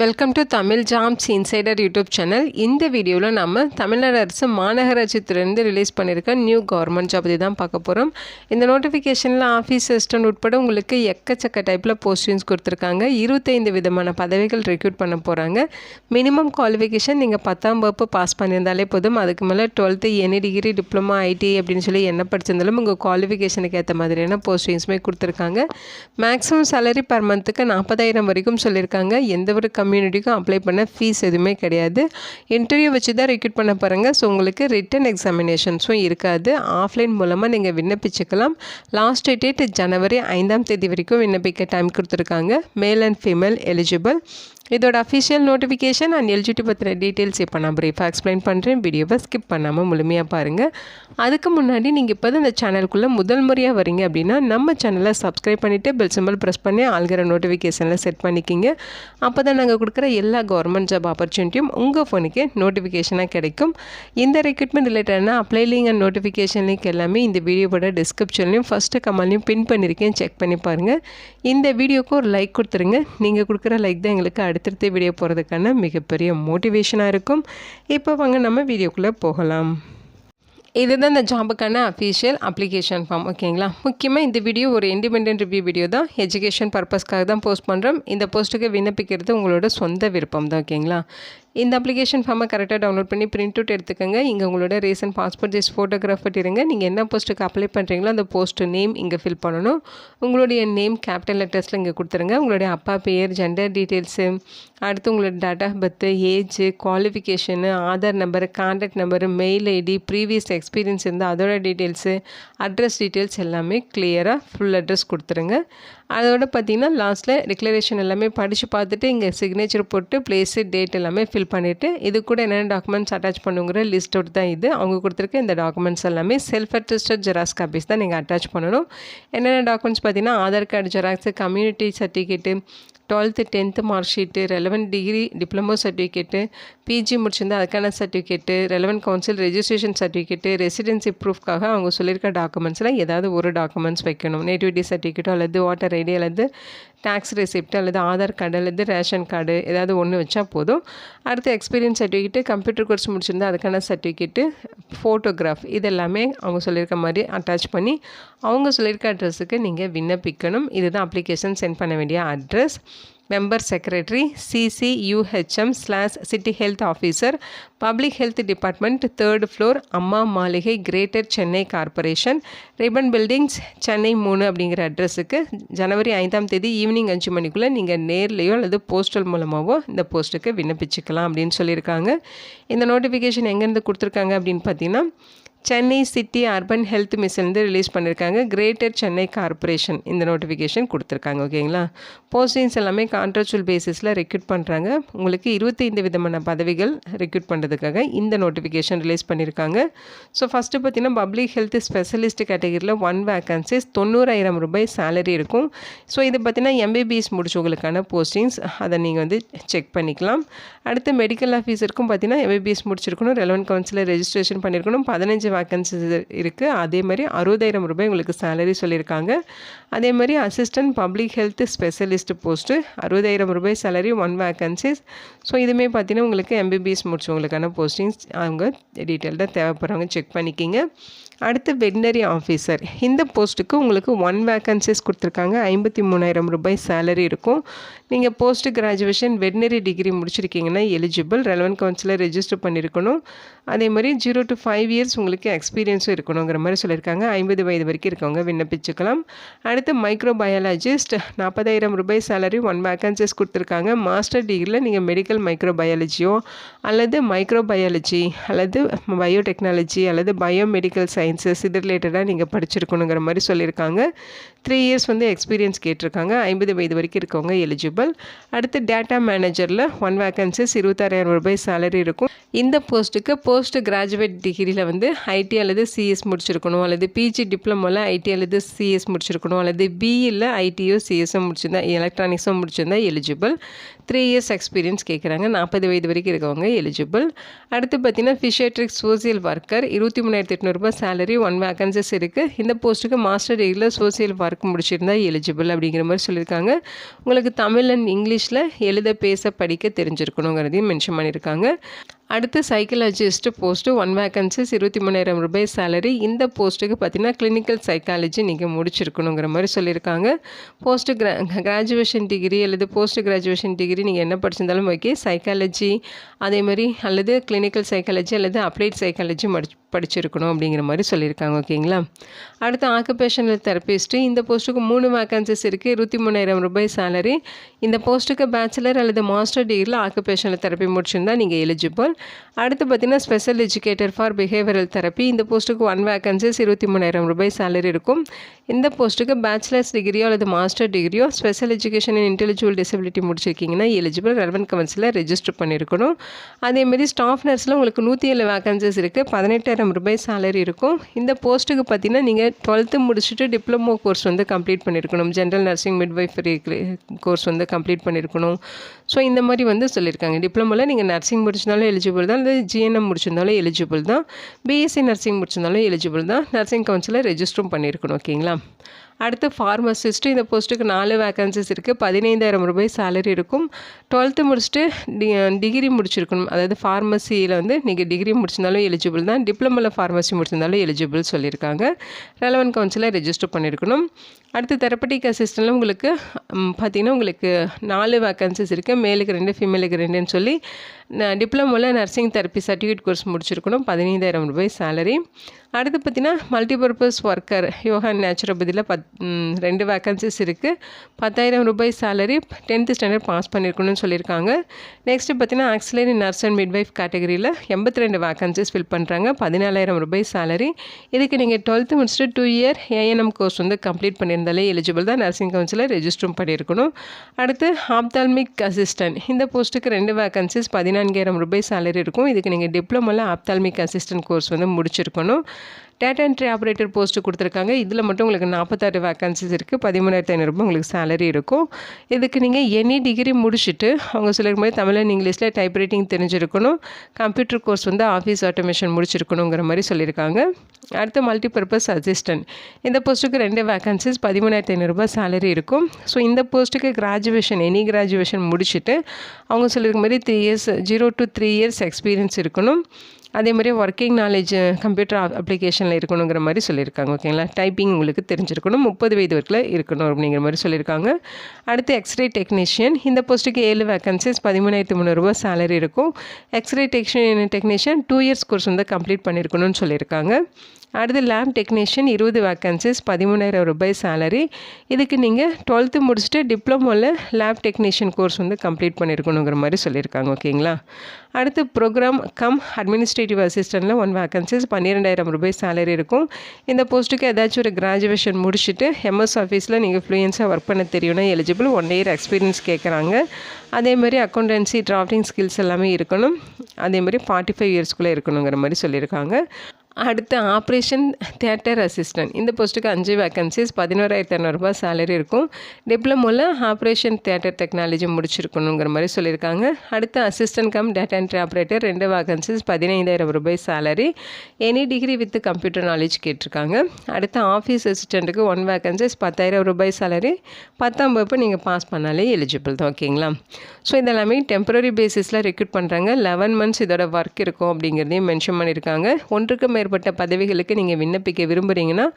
Welcome to Tamil jams insider YouTube channel இந்த வீடியோவில் நம்ம தமிழ்நாடு அரசு மாநகராட்சி துறையிலிருந்து ரிலீஸ் பண்ணியிருக்க நியூ கவர்மெண்ட் ஜாப் பற்றி தான் பார்க்க போகிறோம் இந்த நோட்டிஃபிகேஷனில் ஆஃபீஸ் அசிஸ்டன்ட் உட்பட உங்களுக்கு எக்கச்சக்க டைப்பில் போஸ்டிங்ஸ் கொடுத்துருக்காங்க. இருபத்தைந்து விதமான பதவிகள் ரெக்ரூட் பண்ண போகிறாங்க மினிமம் குவாலிஃபிகேஷன் நீங்கள் பத்தாம் வகுப்பு பாஸ் பண்ணியிருந்தாலே போதும். அதுக்கு மேலே twelfth any degree diploma IT அப்படின்னு சொல்லி என்ன படிச்சிருந்தாலும் உங்கள் குவாலிஃபிகேஷனுக்கு ஏற்ற மாதிரியான போஸ்டிங்ஸுமே கொடுத்துருக்காங்க. மேக்ஸிமம் சேலரி பர் மந்த்துக்கு நாற்பதாயிரம் வரைக்கும் சொல்லியிருக்காங்க. எந்த ஒரு கம்யூனிட்டிக்கும் அப்ளை பண்ண ஃபீஸ் எதுவுமே கிடையாது. இன்டர்வியூ வச்சு தான் ரெக்ரூட் பண்ண போகிறாங்க ஸோ உங்களுக்கு ரிட்டன் எக்ஸாமினேஷன்ஸும் இருக்காது. ஆஃப்லைன் மூலமாக நீங்கள் விண்ணப்பிச்சுக்கலாம். லாஸ்ட் டேட் ஜனவரி ஐந்தாம் தேதி வரைக்கும் விண்ணப்பிக்க டைம் கொடுத்துருக்காங்க. மேல் அண்ட் ஃபீமேல் எலிஜிபிள் இதோட அஃபிஷியல் நோட்டிஃபிகேஷன் அண்ட் எல்ஜிடி பற்றின டீட்டெயில்ஸ் இப்போ நான் ப்ரீஃபாக எக்ஸ்பிளைன் பண்ணுறேன் வீடியோவை ஸ்கிப் பண்ணாமல் முழுமையாக பாருங்கள் அதுக்கு முன்னாடி நீங்கள் இப்போ இந்த சேனலுக்குள்ளே முதல் முறையாக வரீங்க அப்படின்னா நம்ம சேனலை சப்ஸ்கிரைப் பண்ணிவிட்டு பெல் சிம்பிள் ப்ரெஸ் பண்ணி ஆள்கிற நோட்டிஃபிகேஷனில் செட் பண்ணிக்கிங்க. அப்போ தான் நாங்கள் கொடுக்குற எல்லா கவர்மெண்ட் ஜாப் ஆப்பர்ச்சுனிட்டியும் உங்கள் ஃபோனுக்கு நோட்டிஃபிகேஷனாக கிடைக்கும். இந்த ரெக்ரூட்மெண்ட் ரிலேட்டடான apply link and notification link எல்லாமே இந்த வீடியோவோட டிஸ்கிரிப்ஷன்லையும் ஃபஸ்ட்டு கமெண்ட்லையும் பின் பண்ணியிருக்கேன் செக் பண்ணி பாருங்கள் இந்த வீடியோக்கு ஒரு லைக் கொடுத்துருங்க. நீங்கள் கொடுக்குற லைக் தான் எங்களுக்கு அடுத்தடுத்த வீடியோ போகிறதுக்கான மிகப்பெரிய மோட்டிவேஷனாக இருக்கும். இப்போ வாங்க நம்ம வீடியோக்குள்ளே போகலாம். இதுதான் இந்த ஜாபுக்கான அஃபீஷியல் அப்ளிகேஷன் ஃபார்ம் ஓகேங்களா? முக்கியமாக இந்த வீடியோ ஒரு இண்டிபெண்ட் ரிவ்யூ வீடியோ தான். எஜுகேஷன் பர்பஸ்க்காக தான் போஸ்ட் பண்ணுறோம் இந்த போஸ்ட்டுக்கு விண்ணப்பிக்கிறது உங்களோட சொந்த விருப்பம் தான் ஓகேங்களா? இந்த அப்ளிகேஷன் ஃபார்மை கரெக்டாக டவுன்லோட் பண்ணி பிரிண்ட் அவுட் எடுத்துக்கோங்க. இங்கே உங்களோட ரீசன்ட் பாஸ்போர்ட் சைஸ் ஃபோட்டோகிராஃப் இருங்க. நீங்கள் என்ன போஸ்ட்டுக்கு அப்ளை பண்ணுறீங்களோ அந்த போஸ்ட்டு நேம் இங்கே ஃபில் பண்ணணும். உங்களுடைய நேம் கேபிட்டல் லெட்டர்ஸில் இங்கே கொடுத்துருங்க. உங்களுடைய அப்பா பேர் ஜெண்டர் டீட்டெயில்ஸு அடுத்து உங்களோட date of birth age qualification Aadhaar number contact number mail ID previous experience இருந்தால் அதோட டீட்டெயில்ஸு அட்ரஸ் டீட்டெயில்ஸ் எல்லாமே கிளியராக ஃபுல் அட்ரஸ் கொடுத்துருங்க. அதோட பார்த்திங்கன்னா லாஸ்ட்டில் டிக்ளரேஷன் எல்லாமே படித்து பார்த்துட்டு இங்கே சிக்னேச்சர் போட்டு பிளேஸு டேட் எல்லாமே ஃபில் பண்ணிவிட்டு இது கூட என்னென்ன டாக்குமெண்ட்ஸ் அட்டாச் பண்ணுங்கிற லிஸ்ட் அவுட் தான் இது. அவங்க கொடுத்துருக்க இந்த டாக்குமெண்ட்ஸ் எல்லாமே செல்ஃப் அட்டஸ்டட் ஜெராக்ஸ் காப்பீஸ் தான் நீங்கள் அட்டாச் பண்ணணும். என்னென்ன டாக்குமெண்ட்ஸ் பார்த்தீங்கன்னா Aadhaar card xerox community certificate twelfth tenth mark sheet relevant degree diploma certificate PG முடிச்சிருந்தா அதுக்கான certificate relevant council registration certificate residency ப்ரூஃப்காக அவங்க சொல்லியிருக்க டாக்குமெண்ட்ஸில் ஏதாவது ஒரு டாக்குமெண்ட்ஸ் வைக்கணும். நேட்டிவிட்டி சர்டிஃபிகேட்டோ அல்லது வாட்டர் ஐடி அல்லது டேக்ஸ் ரெசிப்ட் அல்லது ஆதார் கார்டு அல்லது ரேஷன் கார்டு ஏதாவது ஒன்று வச்சா போதும். அடுத்து எக்ஸ்பீரியன்ஸ் சர்டிஃபிகேட்டு கம்ப்யூட்டர் கோர்ஸ் முடிச்சிருந்தா அதுக்கான சர்டிஃபிகேட்டு ஃபோட்டோகிராஃப் இதெல்லாமே அவங்க சொல்லியிருக்க மாதிரி அட்டாச் பண்ணி அவங்க சொல்லியிருக்க அட்ரஸுக்கு நீங்கள் விண்ணப்பிக்கணும். இதுதான் அப்ளிகேஷன் சென்ட் பண்ண வேண்டிய address member secretary CCUHM slash city health officer public health department third floor Amma Maligai Greater Chennai corporation Ripon buildings Chennai மூணு அப்படிங்கிற அட்ரஸுக்கு ஜனவரி ஐந்தாம் தேதி ஈவினிங் அஞ்சு மணிக்குள்ளே நீங்கள் நேர்லேயோ அல்லது போஸ்டல் மூலமாகவோ இந்த போஸ்ட்டுக்கு விண்ணப்பிச்சுக்கலாம் அப்படின்னு சொல்லியிருக்காங்க. இந்த நோட்டிஃபிகேஷன் எங்கேருந்து கொடுத்துருக்காங்க அப்படின்னு பார்த்தீங்கன்னா சென்னை சிட்டி அர்பன் ஹெல்த் மிஷன்லேருந்து ரிலீஸ் பண்ணியிருக்காங்க. கிரேட்டர் சென்னை கார்பரேஷன் இந்த நோட்டிஃபிகேஷன் கொடுத்துருக்காங்க ஓகேங்களா? போஸ்டிங்ஸ் எல்லாமே கான்ட்ராக்சுவல் பேசிஸில் ரெக்ரூட் பண்ணுறாங்க உங்களுக்கு இருபத்தைந்து விதமான பதவிகள் ரெக்ரூட் பண்ணுறதுக்காக இந்த நோட்டிஃபிகேஷன் ரிலீஸ் பண்ணியிருக்காங்க. ஸோ ஃபஸ்ட்டு பார்த்தீங்கன்னா பப்ளிக் ஹெல்த் ஸ்பெஷலிஸ்ட் கேட்டகரியில் ஒன் வேக்கன்சிஸ் தொண்ணூறாயிரம் ரூபாய் சேலரி இருக்கும். ஸோ இது பார்த்தீங்கன்னா எம்பிபிஎஸ் முடிச்சவங்களுக்கான போஸ்டிங்ஸ் அதை நீங்கள் வந்து செக் பண்ணிக்கலாம். அடுத்து மெடிக்கல் ஆஃபீஸருக்கும் பார்த்தீங்கன்னா எம்பிபிஎஸ் முடிச்சிருக்கணும். ரெலவெண்ட் கவுன்சிலர் ரெஜிஸ்ட்ரேஷன் பண்ணியிருக்கணும் பதினஞ்சு வேக்கன்சிஸ் இருக்குது அதே மாதிரி அறுபதாயிரம் ரூபாய் உங்களுக்கு சேலரி சொல்லியிருக்காங்க. அதே மாதிரி assistant public health specialist post அறுபதாயிரம் ரூபாய் சேலரி ஒன் வேக்கன்சிஸ் ஸோ இதுவுமே பார்த்தீங்கன்னா உங்களுக்கு எம்பிபிஎஸ் முடிச்சவங்களுக்கான போஸ்டிங்ஸ் அவங்க டீட்டெயில்டாக தேவைப்படுறவங்க செக் பண்ணிக்கிங்க. அடுத்து வெட்னரி ஆஃபீஸர் இந்த போஸ்ட்டுக்கு உங்களுக்கு ஒன் வேக்கன்சிஸ் கொடுத்துருக்காங்க. ஐம்பத்தி மூணாயிரம் ரூபாய் சேலரி இருக்கும். நீங்கள் போஸ்ட் கிராஜுவேஷன் வெட்னரி டிகிரி முடிச்சிருக்கீங்கன்னா எலிஜிபிள் ரெலவன் கவுன்சிலர் ரெஜிஸ்டர் பண்ணியிருக்கணும் அதே மாதிரி ஜீரோ டு ஃபைவ் இயர்ஸ் உங்களுக்கு எக்ஸ்பீரியன்ஸும் இருக்கணுங்கிற மாதிரி சொல்லியிருக்காங்க. ஐம்பது வயது வரைக்கும் இருக்கவங்க விண்ணப்பிச்சுக்கலாம். அடுத்து மைக்ரோ பயாலஜிஸ்ட் நாற்பதாயிரம் ரூபாய் சேலரி ஒன் வேக்கன்சிஸ் கொடுத்துருக்காங்க. மாஸ்டர் டிகிரியில் நீங்கள் மெடிக்கல் மைக்ரோ பயாலஜியோ அல்லது மைக்ரோ பயாலஜி அல்லது பயோடெக்னாலஜி அல்லது பயோமெடிக்கல் சயின்சஸ் இது ரிலேட்டடாக நீங்கள் படிச்சிருக்கணுங்கிற மாதிரி சொல்லியிருக்காங்க. த்ரீ இயர்ஸ் வந்து எக்ஸ்பீரியன்ஸ் கேட்டிருக்காங்க. ஐம்பது வயது வரைக்கும் இருக்கவங்க எலிஜிபிள் அடுத்து டேட்டா மேனேஜரில் ஒன் வேக்கன்சிஸ் இருபத்தாறாயிரம் ரூபாய் சேலரி இருக்கும். இந்த போஸ்ட்டுக்கு போஸ்ட் கிராஜுவேட் டிகிரியில் வந்து ஐடி அல்லது சிஎஸ் முடிச்சிருக்கணும் அல்லது பிஜி டிப்ளமோவில் ஐடி அல்லது சிஎஸ் முடிச்சிருக்கணும் அல்லது பிஇயில் ஐடியோ சிஎஸ்ஸும் முடிச்சிருந்தா எலக்ட்ரானிக்ஸும் முடிச்சிருந்தா எலிஜிபிள் த்ரீ இயர்ஸ் எக்ஸ்பீரியன்ஸ் கேட்குறாங்க நாற்பது வயது வரைக்கும் இருக்கவங்க எலிஜிபிள் அடுத்து பார்த்தீங்கன்னா ஃபிஷியட்ரிக் சோசியல் ஒர்க்கர் இருபத்தி மூணாயிரத்தி எட்நூறுபா சேலரி ஒன் வேகன்சஸ் இருக்குது இந்த போஸ்ட்டுக்கு மாஸ்டர் டிகிரியில் சோசியல் ஒர்க் முடிச்சிருந்தா எலிஜிபிள் அப்படிங்கிற மாதிரி சொல்லியிருக்காங்க. உங்களுக்கு தமிழ் அண்ட் இங்கிலீஷில் எழுத பேச படிக்க தெரிஞ்சிருக்கணுங்கிறதையும் மென்ஷன் பண்ணியிருக்காங்க. அடுத்து சைக்காலஜிஸ்ட் போஸ்ட்டு ஒன் வேகன்சிஸ் இருபத்தி மூணாயிரம் ரூபாய் சேலரி இந்த போஸ்ட்டுக்கு பார்த்தீங்கன்னா கிளினிக்கல் சைக்காலஜி நீங்கள் முடிச்சிருக்கணுங்கிற மாதிரி சொல்லியிருக்காங்க. போஸ்ட்டு கிரா கிராஜுவேஷன் டிகிரி அல்லது போஸ்ட் கிராஜுவேஷன் டிகிரி நீங்கள் என்ன படிச்சிருந்தாலும் ஓகே சைக்காலஜி அதே மாதிரி அல்லது கிளினிக்கல் சைக்காலஜி அல்லது அப்ளைட் சைக்காலஜி மடி படிச்சிருக்கணும் அப்படிங்கிற மாதிரி சொல்லியிருக்காங்க ஓகேங்களா? அடுத்து ஆக்குபேஷனல் தெரபிஸ்ட்டு இந்த போஸ்ட்டுக்கு மூணு வேக்கன்சிஸ் இருக்குது இருபத்தி மூணாயிரம் ரூபாய் சேலரி இந்த போஸ்ட்டுக்கு பேச்சுலர் அல்லது மாஸ்டர் டிகிரியில் ஆக்குபேஷனல் தெரப்பி முடிச்சிருந்தால் நீங்கள் எலிஜிபிள் அடுத்து பார்த்தீங்கன்னா special educator for behavioural therapy இந்த போஸ்ட்டுக்கு ஒன் வேக்கன்சிஸ் இருபத்தி மூணாயிரம் ரூபாய் சேலரி இருக்கும். இந்த போஸ்ட்டுக்கு பேச்சுலர்ஸ் டிகிரியோ அல்லது master டிகிரியோ special education and intellectual disability முடிச்சிருக்கீங்கன்னா eligible relevant கவுன்சிலில் ரெஜிஸ்டர் பண்ணியிருக்கணும் அதேமாரி ஸ்டாஃப் நர்ஸில் உங்களுக்கு நூற்றி ஏழு வேக்கன்சிஸ் இருக்குது பதினெட்டாயிரம் ரூபாய் சேலரி இருக்கும். இந்த போஸ்ட்டுக்கு பார்த்தீங்கன்னா நீங்கள் டுவெல்த்து முடிச்சுட்டு டிப்ளமோ கோர்ஸ் வந்து கம்ப்ளீட் பண்ணியிருக்கணும் ஜென்ரல் நர்சிங் மிட்வைஃபரி கோர்ஸ் வந்து கம்ப்ளீட் பண்ணியிருக்கணும் ஸோ இந்த மாதிரி வந்து சொல்லியிருக்காங்க. டிப்ளமோவில் நீங்கள் நர்சிங் முடிச்சிருந்தாலும் எலிஜிபிள் தான். இல்லை ஜிஎன்எம் முடிச்சிருந்தாலும் எலிஜிபிள் தான். பிஎஸ்சி நர்சிங் முடிச்சிருந்தாலும் எலிஜிபிள் தான். நர்சிங் கவுன்சிலில் ரெஜிஸ்டரும் பண்ணியிருக்கணும் ஓகேங்களா அடுத்து ஃபார்மசிஸ்ட்டு இந்த போஸ்ட்டுக்கு நாலு வேக்கன்சிஸ் இருக்குது பதினைந்தாயிரம் ரூபாய் சேலரி இருக்கும். டுவெல்த்து முடிச்சுட்டு டி டிகிரி முடிச்சிருக்கணும். அதாவது ஃபார்மசியில் வந்து நீங்கள் டிகிரி முடிச்சிருந்தாலும் எலிஜிபிள் தான். டிப்ளமோவில் ஃபார்மசி முடிச்சிருந்தாலும் எலிஜிபிள் சொல்லியிருக்காங்க. ரெலவென்ட் கவுன்சிலில் ரெஜிஸ்டர் பண்ணியிருக்கணும் அடுத்து தெரப்பட்டிக் அசிஸ்டண்ட்டில் உங்களுக்கு பார்த்திங்கன்னா உங்களுக்கு நாலு வேக்கன்சிஸ் இருக்குது மேலுக்கு ரெண்டு ஃபீமேலுக்கு ரெண்டுன்னு சொல்லி டிப்ளமோவில் நர்சிங் தெரப்பி சர்டிஃபிகேட் கோர்ஸ் முடிச்சிருக்கணும். பதினைந்தாயிரம் ரூபாய் சேலரி அடுத்து பார்த்திங்கன்னா மல்டிபர்பஸ் ஒர்க்கர் யோகா நேச்சுரோபதியில் பத் ரெண்டு வேக்கன்சிஸ் இருக்குது பத்தாயிரம் ரூபாய் சேலரி டென்த்து ஸ்டாண்டர்ட் பாஸ் பண்ணியிருக்கணும்னு சொல்லியிருக்காங்க. நெக்ஸ்ட்டு பார்த்திங்கன்னா ஆக்சிலரி நர்ஸ் அண்ட் மிட்வைஃப் கேட்டகரியில் எண்பத்தி ரெண்டு வேக்கன்சிஸ் ஃபில் பண்ணுறாங்க பதினாலாயிரம் ரூபாய் சேலரி இதுக்கு நீங்கள் டுவெல்த்து முடிச்சுட்டு டூ இயர் ஏஎன்எம் கோர்ஸ் வந்து கம்ப்ளீட் பண்ணியிருந்தாலே எலிஜிபிள் தான். நர்சிங் கவுன்சிலில் ரெஜிஸ்டரும் பண்ணியிருக்கணும். அடுத்து ஆப்தால்மிக் அசிஸ்டன்ட் இந்த போஸ்ட்டுக்கு ரெண்டு வேக்கன்சிஸ் பதினான்காயிரம் ரூபாய் சேலரி இருக்கும். இதுக்கு நீங்கள் டிப்ளமோவில் ஆப்தால்மிக் அசிஸ்டன்ட் கோர்ஸ் வந்து முடிச்சிருக்கணும். டேட்டா என்ட்ரி ஆப்ரேட்டர் போஸ்ட்டு கொடுத்துருக்காங்க. இதில் மட்டும் உங்களுக்கு நாற்பத்தாறு வேக்கன்சிஸ் இருக்குது பதிமூணாயிரத்து ஐநூறுபா உங்களுக்கு சேலரி இருக்கும். இதுக்கு நீங்கள் எனி டிகிரி முடிச்சுட்டு அவங்க சொல்லிருக்கும் போது தமிழ் அண்ட் இங்கிலீஷில் டைப் ரைட்டிங் தெரிஞ்சிருக்கணும். கம்ப்யூட்டர் கோர்ஸ் வந்து ஆஃபீஸ் ஆட்டோமேஷன் முடிச்சிருக்கணுங்கிற மாதிரி சொல்லியிருக்காங்க. அடுத்து மல்டிபர்பஸ் அசிஸ்டன்ட் இந்த போஸ்ட்டுக்கு ரெண்டு வேக்கன்சிஸ் பதிமூணாயிரத்து ஐநூறுரூபா சேலரி இருக்கும். ஸோ இந்த போஸ்ட்டுக்கு கிராஜுவேஷன் எனி கிராஜுவேஷன் முடிச்சுட்டு அவங்க சொல்லியிருக்க மாதிரி three years zero to three years experience இருக்கணும். அதே மாதிரி ஒர்க்கிங் நாலேஜ் கம்ப்யூட்டர் அப்ளிகேஷனில் இருக்கணுங்கிற மாதிரி சொல்லியிருக்காங்க ஓகேங்களா டைப்பிங் உங்களுக்கு தெரிஞ்சிருக்கணும் முப்பது வயது வரைக்கும் இருக்கணும் அப்படிங்கிற மாதிரி சொல்லியிருக்காங்க. அடுத்து எக்ஸ்ரே டெக்னீஷியன் இந்த போஸ்ட்டுக்கு ஏழு வேக்கன்சிஸ் பதிமூணாயிரத்து முந்நூறுரூவா சேலரி இருக்கும். X ray technician technician two years course வந்து கம்ப்ளீட் பண்ணியிருக்கணும்னு சொல்லியிருக்காங்க. அடுத்து லேப் டெக்னீஷியன் இருபது வேக்கன்சிஸ் பதிமூணாயிரம் ரூபாய் சேலரி இதுக்கு நீங்கள் டுவெல்த்து முடிச்சுட்டு டிப்ளமோவில் லேப் டெக்னீஷியன் கோர்ஸ் வந்து கம்ப்ளீட் பண்ணியிருக்கணுங்கிற மாதிரி சொல்லியிருக்காங்க ஓகேங்களா? அடுத்து ப்ரோக்ராம் கம் அட்மினிஸ்ட்ரேட்டிவ் அசிஸ்டண்ட்டில் ஒன் வேக்கன்சிஸ் பன்னிரெண்டாயிரம் ரூபாய் சேலரி இருக்கும். இந்த போஸ்ட்டுக்கு ஏதாச்சும் ஒரு கிராஜுவேஷன் முடிச்சுட்டு எம்எஸ் ஆஃபீஸில் நீங்கள் ஃப்ளூயன்ஸாக ஒர்க் பண்ண தெரியும்னா எலிஜிபிள் ஒன் இயர் எக்ஸ்பீரியன்ஸ் கேட்குறாங்க அதே மாதிரி அக்கௌண்டன்சி டிராஃப்டிங் ஸ்கில்ஸ் எல்லாமே இருக்கணும். அதே மாதிரி ஃபார்ட்டி ஃபைவ் இயர்ஸ்க்குள்ளே இருக்கணுங்கிற மாதிரி சொல்லியிருக்காங்க. அடுத்து ஆப்ரேஷன் தேட்டர் அசிஸ்டன்ட் இந்த போஸ்ட்டுக்கு அஞ்சு வேக்கன்சிஸ் பதினோராயிரத்தி இரநூறுபா சேலரி இருக்கும். டிப்ளமோவில் ஆப்ரேஷன் தேட்டர் டெக்னாலஜி முடிச்சிருக்கணுங்கிற மாதிரி சொல்லியிருக்காங்க. அடுத்து assistant cum data entry operator ரெண்டு வேக்கன்சிஸ் பதினைந்தாயிரம் ரூபாய் salary any degree with computer knowledge கேட்டிருக்காங்க. அடுத்து ஆஃபீஸ் அசிஸ்டண்ட்டுக்கு ஒன் வேக்கன்சிஸ் பத்தாயிரம் ரூபாய் சேலரி பத்தாம் வகுப்பு நீங்கள் பாஸ் பண்ணாலே எலிஜிபிள் தான் ஓகேங்களா? ஸோ இதெல்லாமே டெம்பரரி பேசிஸில் ரெக்ரூட் பண்ணுறாங்க லெவன் மந்த்ஸ் இதோட ஒர்க் இருக்கும் அப்படிங்கிறதையும் மென்ஷன் பண்ணியிருக்காங்க. ஒன்றுக்கு மேற்பட்ட பதவிகளுக்கு நீங்கள் விண்ணப்பிக்க விரும்புகிறீங்கன்னா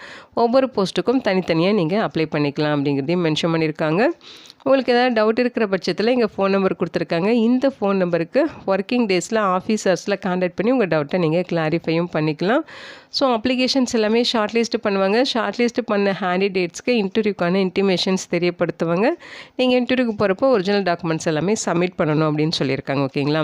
ஒவ்வொரு போஸ்ட்டுக்கும் தனித்தனியாக நீங்கள் அப்ளை பண்ணிக்கலாம் அப்படிங்கிறதையும் மென்ஷன் பண்ணியிருக்காங்க. உங்களுக்கு ஏதாவது டவுட் இருக்கிற பட்சத்தில் எங்கள் ஃபோன் நம்பர் கொடுத்துருக்காங்க. இந்த ஃபோன் நம்பருக்கு ஒர்க்கிங் டேஸில் ஆஃபீஸர்ஸில் காண்டாக்ட் பண்ணி உங்கள் டவுட்டை நீங்கள் கிளாரிஃபையும் பண்ணிக்கலாம். ஸோ அப்ளிகேஷன்ஸ் எல்லாமே ஷார்ட் லிஸ்ட்டு பண்ணுவாங்க. ஷார்ட் லிஸ்ட் பண்ண ஹேண்டிடேட்ஸ்க்கு இன்டர்வியூக்கான இன்டிமேஷன்ஸ் தெரியப்படுத்துவாங்க. நீங்கள் இன்டர்வியூக்கு போகிறப்போ ஒரிஜினல் டாக்குமெண்ட்ஸ் எல்லாமே சப்மிட் பண்ணணும் அப்படின்னு சொல்லியிருக்காங்க ஓகேங்களா